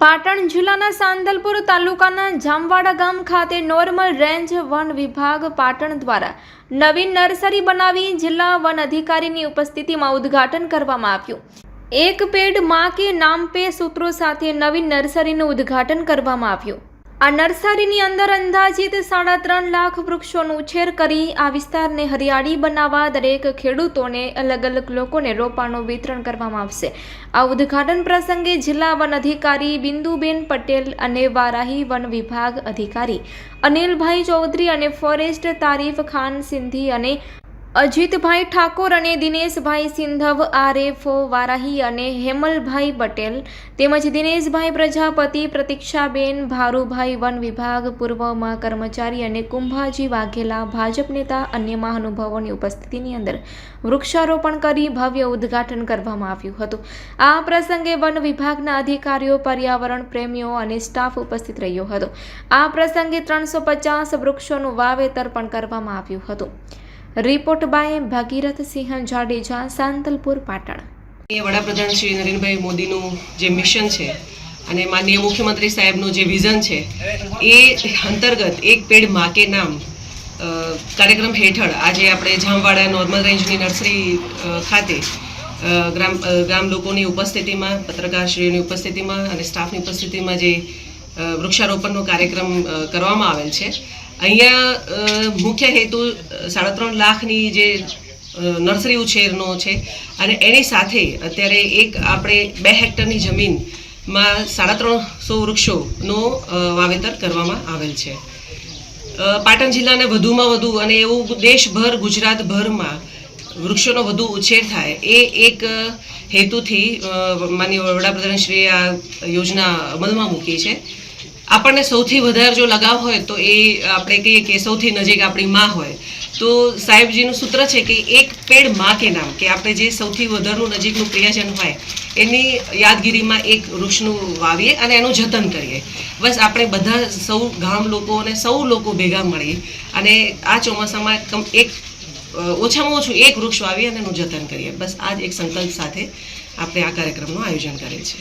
પાટણ જિલ્લાના સાંદલપુર તાલુકાના જામવાડા ગામ ખાતે નોર્મલ રેન્જ વન વિભાગ પાટણ દ્વારા નવી નર્સરી બનાવી જિલ્લા વન અધિકારીની ઉપસ્થિતિમાં ઉદ્ઘાટન કરવામાં આવ્યું. એક પેડમાં કે નામ પે સૂત્રો સાથે નવી નર્સરીનું ઉદ્ઘાટન કરવામાં આવ્યું. આ નર્સરીની અંદર અંદાજિત સાડા ત્રણ લાખ વૃક્ષોનું ઉછેર કરી આ વિસ્તારને હરિયાળી બનાવવા દરેક ખેડૂતોને અલગ અલગ લોકોને રોપાનું વિતરણ કરવામાં આવશે. આ ઉદ્ઘાટન પ્રસંગે જિલ્લા વન અધિકારી બિંદુબેન પટેલ અને વારાહી વન વિભાગ અધિકારી અનિલભાઈ ચૌધરી અને ફોરેસ્ટ તારીફ ખાન સિંધી અને અજીતભાઈ ઠાકોર અને દિનેશભાઈ સિંધવ આરએફઓ વારાહી અને હેમલભાઈ પટેલ તેમજ દિનેશભાઈ પ્રજાપતિ, પ્રતીક્ષાબેન, ભારુભાઈ વન વિભાગ પૂર્વમાં કર્મચારી અને કુંભાજી વાઘેલા, ભાજપ નેતા, અન્ય મહાનુભાવોની ઉપસ્થિતિની અંદર વૃક્ષારોપણ કરી ભવ્ય ઉદ્ઘાટન કરવામાં આવ્યું હતું. આ પ્રસંગે વન વિભાગના અધિકારીઓ, પર્યાવરણ પ્રેમીઓ અને સ્ટાફ ઉપસ્થિત રહ્યો હતો. આ પ્રસંગે ત્રણસો પચાસ વૃક્ષોનું વાવેતર પણ કરવામાં આવ્યું હતું. Report by Bhagirathsinh Jadeja, Santalpur, Patan. એ વડાપ્રધાન શ્રી નરેન્દ્રભાઈ મોદીનું જે મિશન છે અને માનનીય મુખ્યમંત્રી સાહેબનું જે વિઝન છે, એ અંતર્ગત એક પેડ માકે નામ કાર્યક્રમ હેઠળ આજે આપણે જામવાડા નોર્મલ રેન્જની નર્સરી ખાતે ગ્રામ ગ્રામ લોકોની ઉપસ્થિતિમાં, પત્રકારશ્રીઓની ઉપસ્થિતિમાં અને સ્ટાફની ઉપસ્થિતિમાં જે વૃક્ષારોપણનો કાર્યક્રમ કરવામાં આવેલ છે. અહીંયા મુખ્ય હેતુ સાડા ત્રણ લાખની જે નર્સરી ઉછેરનો છે અને એની સાથે અત્યારે એક આપણે બે હેક્ટરની જમીનમાં સાડા ત્રણસો વૃક્ષોનું વાવેતર કરવામાં આવેલ છે. પાટણ જિલ્લાને વધુમાં વધુ અને એવું દેશભર, ગુજરાતભરમાં વૃક્ષોનો વધુ ઉછેર થાય એ એક હેતુથી માનીય વડાપ્રધાનશ્રીએ આ યોજના અમલમાં મૂકી છે. આપણને સૌથી વધારે જો લગાવ હોય તો એ આપણે કહીએ કે સૌથી નજીક આપણી માં હોય. તો સાહેબજીનું સૂત્ર છે કે એક પેડમાં કે નામ, કે આપણે જે સૌથી વધારનું નજીકનું પ્રિયજન હોય, એની યાદગીરીમાં એક વૃક્ષનું વાવીએ અને એનું જતન કરીએ. બસ આપણે બધા સૌ ગામ લોકો અને સૌ લોકો ભેગા મળીએ અને આ ચોમાસામાં એક ઓછામાં ઓછું એક વૃક્ષ વાવીએ અને એનું જતન કરીએ. બસ આ જ એક સંકલ્પ સાથે આપણે આ કાર્યક્રમનું આયોજન કરીએ છે